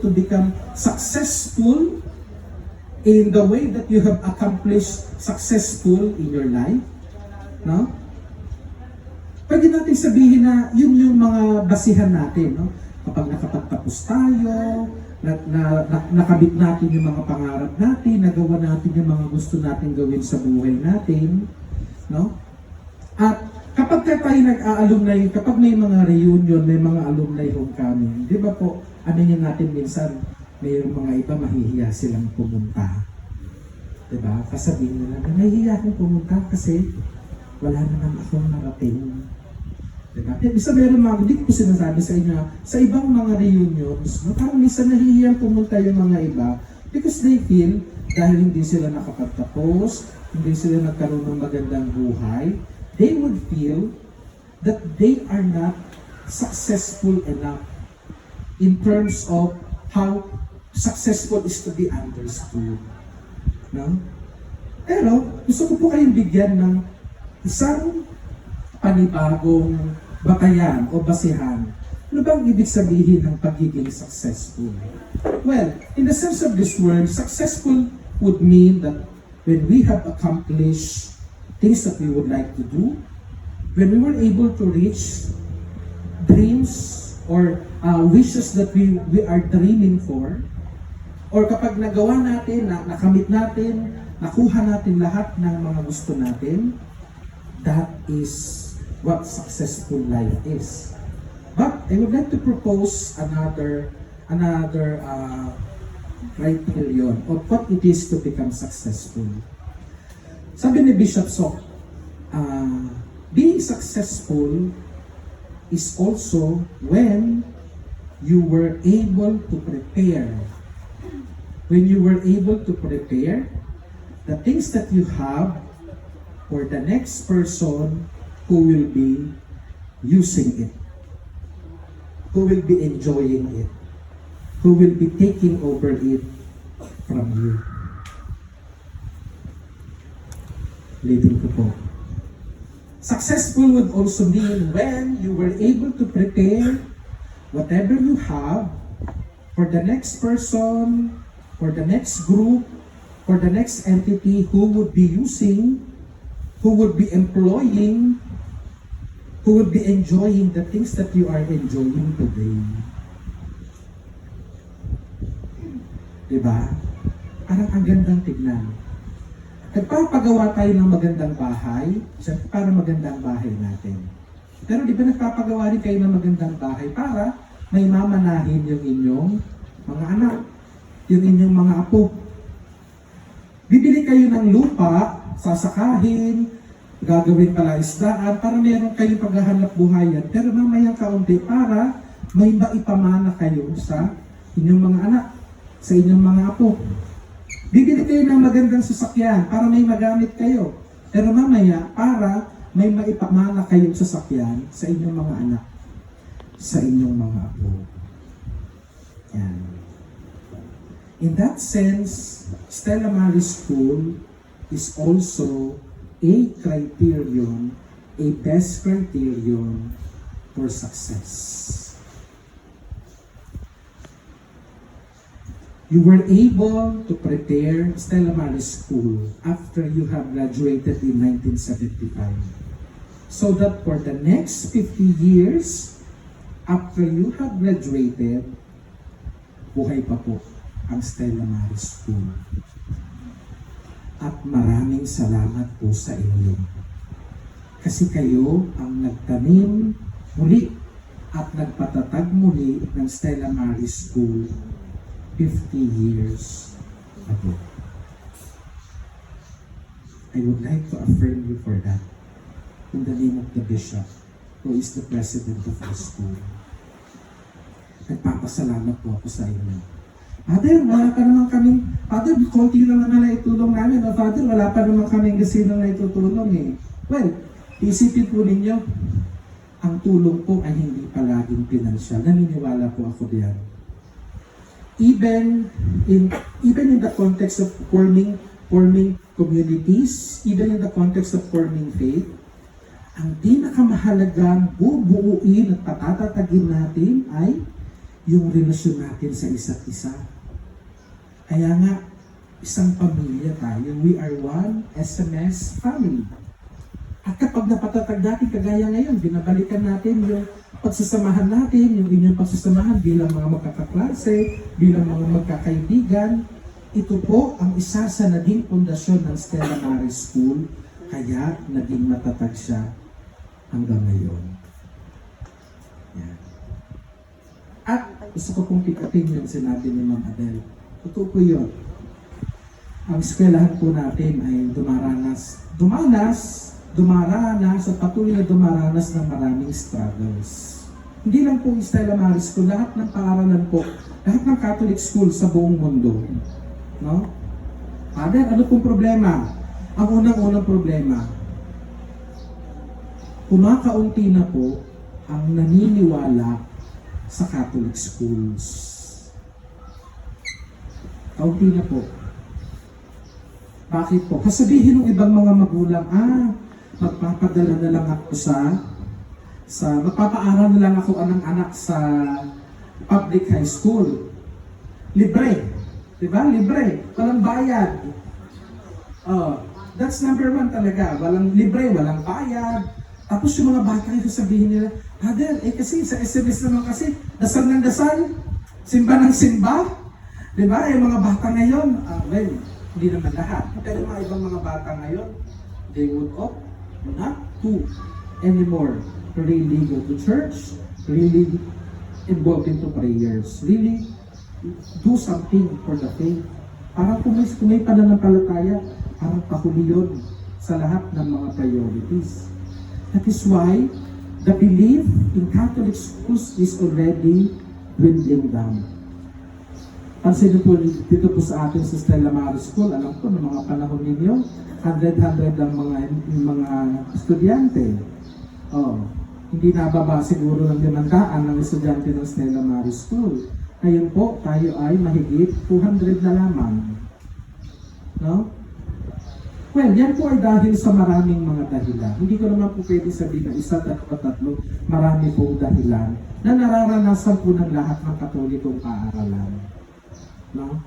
to become successful in the way that you have accomplished successful in your life, no? Pwede natin sabihin na yun yung mga basihan natin, no? Kapag nakapagtapos tayo, na, na, na, nakabit natin yung mga pangarap natin, nagawa natin yung mga gusto natin gawin sa buhay natin, no? At kapag ka tayo nag-a-alumni, kapag may mga reunion, may mga alumni homecoming, di ba po, ano yun natin minsan, mayroong mga iba mahihiya silang pumunta. Di ba? Kasabihin nila, nahihiya akong pumunta kasi wala naman akong narating. Diba? Isa meron mga, hindi ko sinasabi sa inyo, sa ibang mga reunions, no, parang minsan nahihiyang pumunta yung mga iba because they feel dahil hindi sila nakapagtapos, hindi sila nagkaroon ng magandang buhay, they would feel that they are not successful enough in terms of how successful is to be understood. No? Pero, gusto ko po kayong bigyan ng isang panibagong batayan o basihan. Ano bang ibig sabihin ng pagiging successful? Well, in the sense of this word, successful would mean that when we have accomplished things that we would like to do, when we were able to reach dreams or uh, wishes that we, we are dreaming for, or kapag nagawa natin, na, nakamit natin, nakuha natin lahat ng mga gusto natin, that is what successful life is. But I would like to propose another another uh, criterion of what it is to become successful. Sabi ni Bishop Sok, uh, being successful is also when you were able to prepare. When you were able to prepare the things that you have for the next person who will be using it, who will be enjoying it, who will be taking over it from you. Leading po. Successful would also mean when you were able to prepare whatever you have for the next person, for the next group, for the next entity who would be using, who would be employing, who would be enjoying the things that you are enjoying today. Diba? Parang ang gandang tignan. Nagpapagawa tayo ng magandang bahay, para magandang bahay natin. Pero di ba nagpapagawa rin kayo ng magandang bahay para may mamanahin yung inyong mga anak, yung inyong mga apo. Bibili kayo ng lupa, sasakahin, gagawin pala isdaan para meron kayong paghahanap buhayan. Pero mamaya kaunti para may maipamana kayo sa inyong mga anak, sa inyong mga apo. Bibili kayo ng magandang sasakyan para may magamit kayo. Pero mamaya, para may maipamana kayong sasakyan sa inyong mga anak, sa inyong mga apo. Yan. In that sense, Stella Maris School is also a criterion, a best criterion for success. You were able to prepare Stella Maris School after you have graduated in 1975. So that for the next 50 years, after you have graduated, buhay pa po ang Stella Maris School. At maraming salamat po sa inyo. Kasi kayo ang nagtanim muli at nagpatatag muli ng Stella Maris School 50 years ago. I would like to affirm you for that in the name of the bishop who is the president of the school. Nagpapasalamat po ako sa inyo. Father, wala pa naman kaming, Father, konti lang naman na itulong namin. O Father, wala pa naman kaming gasino na itutulong eh. Well, isipin po ninyo, ang tulong po ay hindi palaging pinansyal. Naniniwala po ako diyan. Even in even in the context of forming forming communities, even in the context of forming faith, ang pinakamahalagang bubuuin at patatatagin natin ay yung relasyon natin sa isa't isa. Kaya nga, isang pamilya tayo. We are one SMS family. At kapag napatatag natin kagaya ngayon, binabalikan natin yung pagsasamahan natin, yung inyong pagsasamahan bilang mga magkakaklase, bilang mga magkakaibigan. Ito po ang isa sa naging pundasyon ng Stella Maris School, kaya naging matatag siya hanggang ngayon. Yan. At gusto ko pong pikatin yung sinabi ni Ma'am Adele. Totoo po yun. Ang eskwelahan po natin ay dumaranas, dumanas, dumaranas at patuloy na dumaranas ng maraming struggles. Hindi lang po Stella Maris School, lahat ng paaralan po, lahat ng Catholic school sa buong mundo. No? Father, ano pong problema? Ang unang-unang problema, kumakaunti na po ang naniniwala sa Catholic schools. Kaunti na po. Bakit po? Kasabihin ng ibang mga magulang, ah, magpapadala na lang ako sa, sa, magpapaaral na lang ako ng anak sa public high school. Libre. Di ba? Libre. Walang bayad. Oh, that's number one talaga. Walang libre, walang bayad. Tapos yung mga bata yung sabihin nila, Father, eh kasi sa SMS naman kasi, dasal ng dasal, simba ng simba. Di ba? Yung mga bata ngayon, ah, well, hindi naman lahat. Pero mga ibang mga bata ngayon, they would opt not to anymore really go to church, really involved into prayers, really do something for the faith. Parang kung may, kung may pananampalataya, parang pahuli yun sa lahat ng mga priorities. That is why the belief in Catholic schools is already dwindling down. Niyo po dito po sa atin sa Stella Maris School, alam ko ng mga panahon ninyo, 100-100 ang mga, mga estudyante. Oh, hindi nababa siguro ng limandaan ng estudyante ng Stella Maris School. Ngayon po, tayo ay mahigit 200 na lamang. No? Well, yan po ay dahil sa maraming mga dahilan. Hindi ko naman po pwede sabihin na isa, tatlo, tatlo, marami pong dahilan na nararanasan po ng lahat ng katolikong paaralan. No?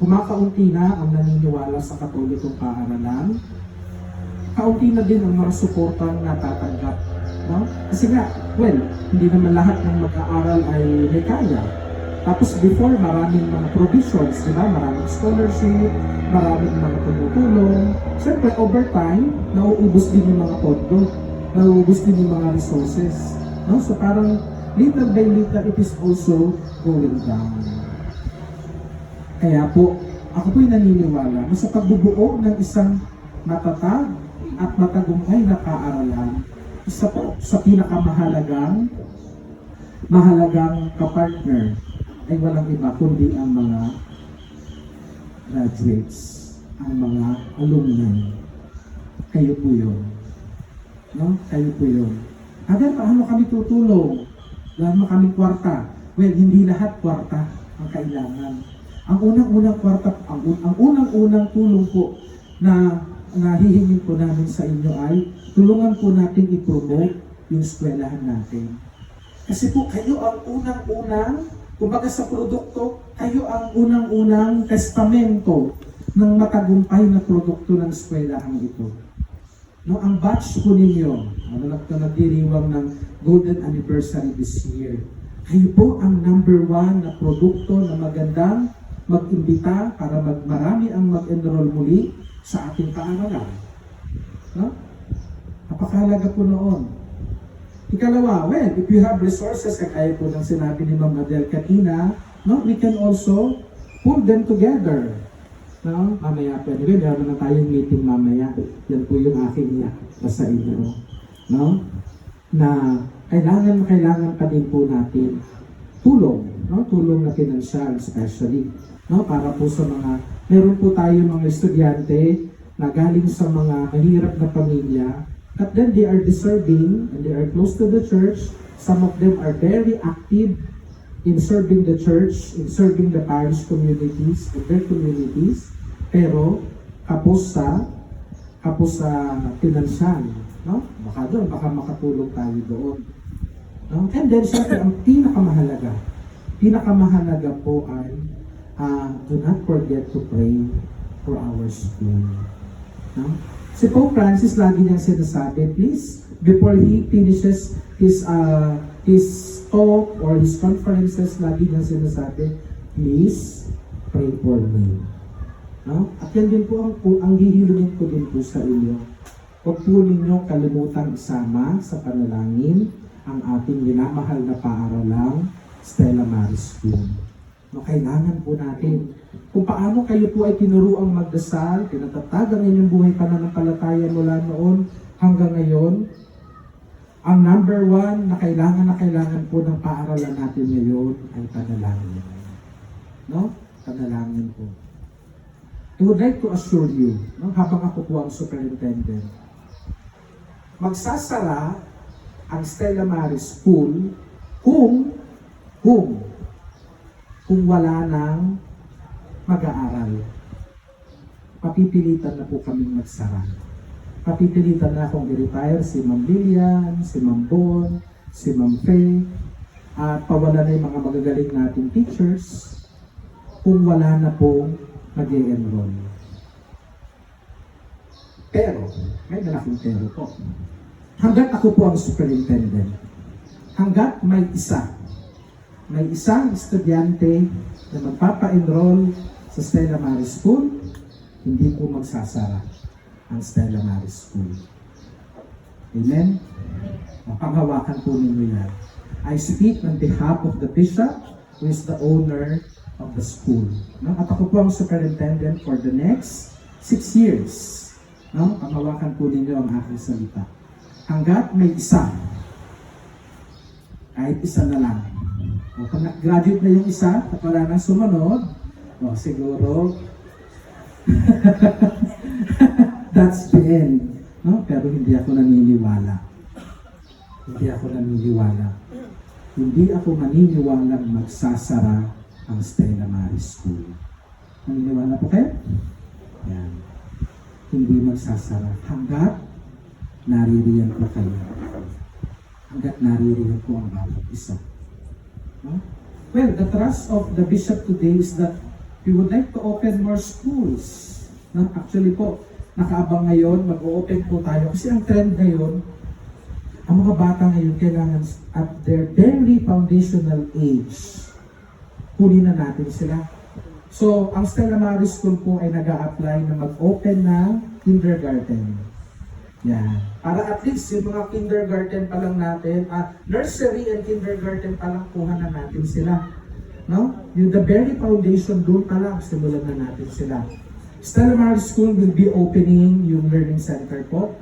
Kumakaunti na ang naniniwala sa katolikong paaralan. Kaunti na din ang mga suportang natatanggap. No? Kasi nga, well, hindi naman lahat ng mag-aaral ay may kaya. Tapos before, maraming mga provisions, di ba? Maraming scholarship, maraming mga tumutulong. Siyempre, over time, nauubos din yung mga pondo. Nauubos din yung mga resources. No? So parang, little by little, it is also going down. Kaya po, ako po'y naniniwala na sa pagbubuo ng isang matatag at matagumpay na kaaralan, isa po sa pinakamahalagang mahalagang kapartner ay walang iba kundi ang mga graduates, ang mga alumni. Kayo po yun. No? Kayo po yun. Aga, paano kami tutulong? Wala mo kaming kwarta. Well, hindi lahat kwarta ang kailangan. Ang unang-unang kwarta, ang, un- ang unang-unang tulong po na nahihingin po namin sa inyo ay tulungan po natin i-promote yung eskwelahan natin. Kasi po kayo ang unang-unang, kumbaga sa produkto, kayo ang unang-unang testamento ng matagumpay na produkto ng eskwelahan ito. No, ang batch po ninyo, ano na na nagdiriwang ng golden anniversary this year, kayo po ang number one na produkto na magandang mag-imbita para magmarami ang mag-enroll muli sa ating paaralan. No? Napakahalaga po noon. Ikalawa, well, if you have resources, kagaya po ng sinabi ni Ma'am Adele kanina, no, we can also pull them together. No? Mamaya po. Anyway, meron na tayong meeting mamaya. Yan po yung aking iyak sa inyo. No? Na kailangan, kailangan pa din po natin tulong. No? Tulong na financial especially. No? Para po sa mga, meron po tayo mga estudyante na galing sa mga mahirap na pamilya But then they are deserving and they are close to the church. Some of them are very active in serving the church, in serving the parish communities, in their communities. Pero kapos sa kapos sa pinansyal, no? Baka doon, baka makatulong tayo doon. No? And then, syempre, ang pinakamahalaga, pinakamahalaga po ay ah, do not forget to pray for our school. No? Si Pope Francis lagi niyang sinasabi, please, before he finishes his uh, his talk or his conferences, lagi niyang sinasabi, please, pray for me. No? At yan din po ang, ang hihilingin ko din po sa inyo. Huwag po ninyo kalimutang isama sa panalangin ang ating minamahal na paaralang Stella Maris School. No, kailangan po natin kung paano kayo po ay tinuruang magdasal, pinatatag ang inyong buhay pananampalataya mula noon hanggang ngayon, ang number one na kailangan na kailangan po ng paaralan natin ngayon ay panalangin. No? Panalangin po. I would like to assure you, no, habang ako po ang superintendent, magsasara ang Stella Maris School kung, kung, kung wala nang mag-aaral. Papipilitan na po kaming magsara. Papipilitan na akong i-retire si Ma'am Lilian, si Ma'am Bon, si Ma'am Faye, at pawala na yung mga magagaling nating teachers kung wala na pong mag enroll Pero, may malaking pero po. Hanggat ako po ang superintendent, hanggat may isa, may isang estudyante na magpapa-enroll sa Stella Maris School, hindi po magsasara ang Stella Maris School. Amen? Mapanghawakan po ninyo yan. I speak on behalf of the bishop who is the owner of the school. No? At ako po ang superintendent for the next six years. No? Panghawakan po ninyo ang aking salita. Hanggat may isa, kahit isa na lang. O, pag graduate na yung isa at wala nang sumunod, o, siguro, that's the end. No? Pero hindi ako naniniwala. Hindi ako naniniwala. Hindi ako maniniwalang magsasara ang Stella Maris School. Naniniwala po kayo? Yan. Hindi magsasara. Hanggat naririyan po kayo. Hanggat naririyan po ang bawat isa. No? Well, the trust of the bishop today is that we would like to open more schools. No? Actually po, nakaabang ngayon, mag-open po tayo. Kasi ang trend ngayon, ang mga bata ngayon kailangan at their very foundational age, huli na natin sila. So, ang Stella Maris School po ay nag apply na mag-open ng kindergarten. Yan. Para at least yung mga kindergarten pa lang natin, ah, nursery and kindergarten pa lang kuha na natin sila. No? Yung the very foundation doon pa lang, simulan na natin sila. Stella Maris School will be opening yung learning center po.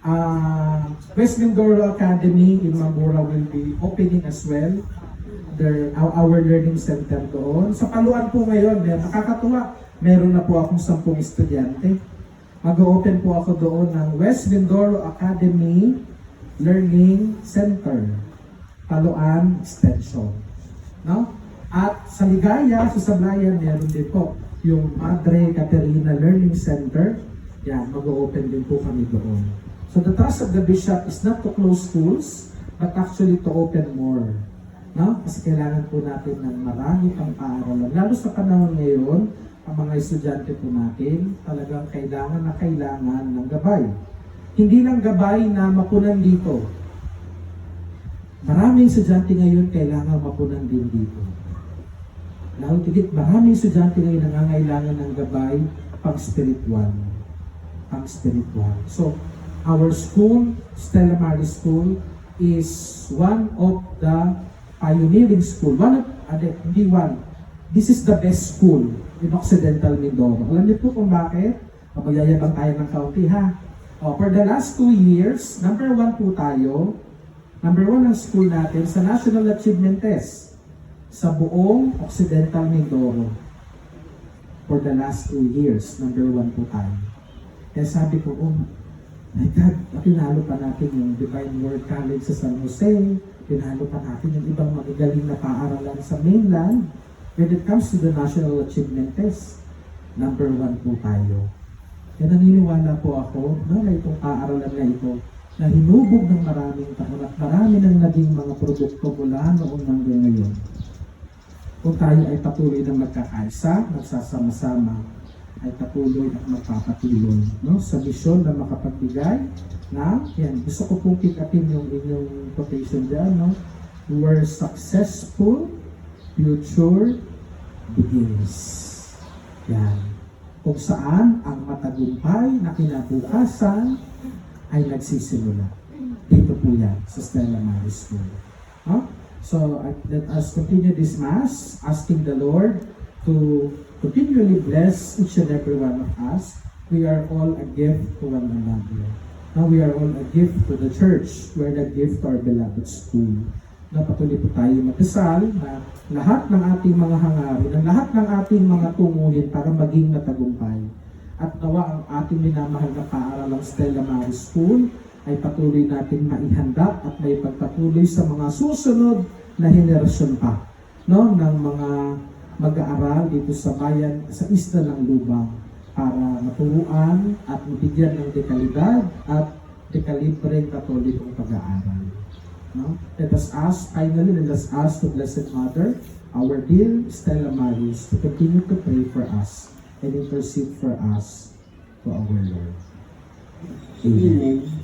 Uh, West Mindoro Academy in Mambura will be opening as well. Their, our, learning center doon. Sa Paluan po ngayon, may, nakakatuwa, meron na po akong sampung estudyante. Mag-open po ako doon ng West Mindoro Academy Learning Center. Paluan Extension. No? At sa Ligaya, sa Sablayan, meron din po yung Madre Caterina Learning Center. Yan, mag-open din po kami doon. So the trust of the bishop is not to close schools, but actually to open more. No? Kasi kailangan po natin ng marami pang paaralan. Lalo sa panahon ngayon, ang mga estudyante po natin, talagang kailangan na kailangan ng gabay. Hindi lang gabay na mapunan dito. Maraming estudyante ngayon kailangan mapunan din dito. Lalo tigit, maraming estudyante ngayon nangangailangan ng gabay pang spiritual. Pang spiritual. So, our school, Stella Maris School, is one of the pioneering school. One of, ade, hindi one. This is the best school in Occidental Mindoro. Alam niyo po kung bakit? Magyayabang tayo ng kaunti ha. Oh, for the last two years, number one po tayo. Number one ang school natin sa National Achievement Test sa buong Occidental Mindoro. For the last two years, number one po tayo. Kaya sabi ko, oh my God, pinalo pa natin yung Divine Word College sa San Jose, pinalo pa natin yung ibang magagaling na paaralan sa mainland. When it comes to the National Achievement Test, number one po tayo. Kaya naniniwala po ako na na itong paaralan na ito na hinubog ng maraming taon at marami nang naging mga produkto mula noon hanggang ngayon. Kung tayo ay patuloy na magkakaisa, nagsasama-sama, ay patuloy at magpapatuloy no? sa misyon na makapagbigay na, yan, gusto ko pong pick upin yung inyong quotation dyan, no? where successful future begins. Yan. Kung saan ang matagumpay na kinabukasan ay nagsisimula. Dito po yan, sa Stella Maris School. No? So, uh, let us continue this Mass, asking the Lord to continually bless each and every one of us. We are all a gift to one another. Now, we are all a gift to the church. We are a gift to our beloved school. Na patuloy po tayo magdasal na lahat ng ating mga hangarin, ang lahat ng ating mga tunguhin para maging matagumpay. At nawa ang ating minamahal na paaralang Stella Maris School ay patuloy natin maihanda at may pagpatuloy sa mga susunod na henerasyon pa no ng mga mag-aaral dito sa bayan sa isla ng Lubang para maturuan at mabigyan ng dekalidad at dekalibreng katolikong pag-aaral. No? Let us ask, finally, let us ask the Blessed Mother, our dear Stella Maris, to continue to pray for us and intercede for us to our Lord. Amen. Amen.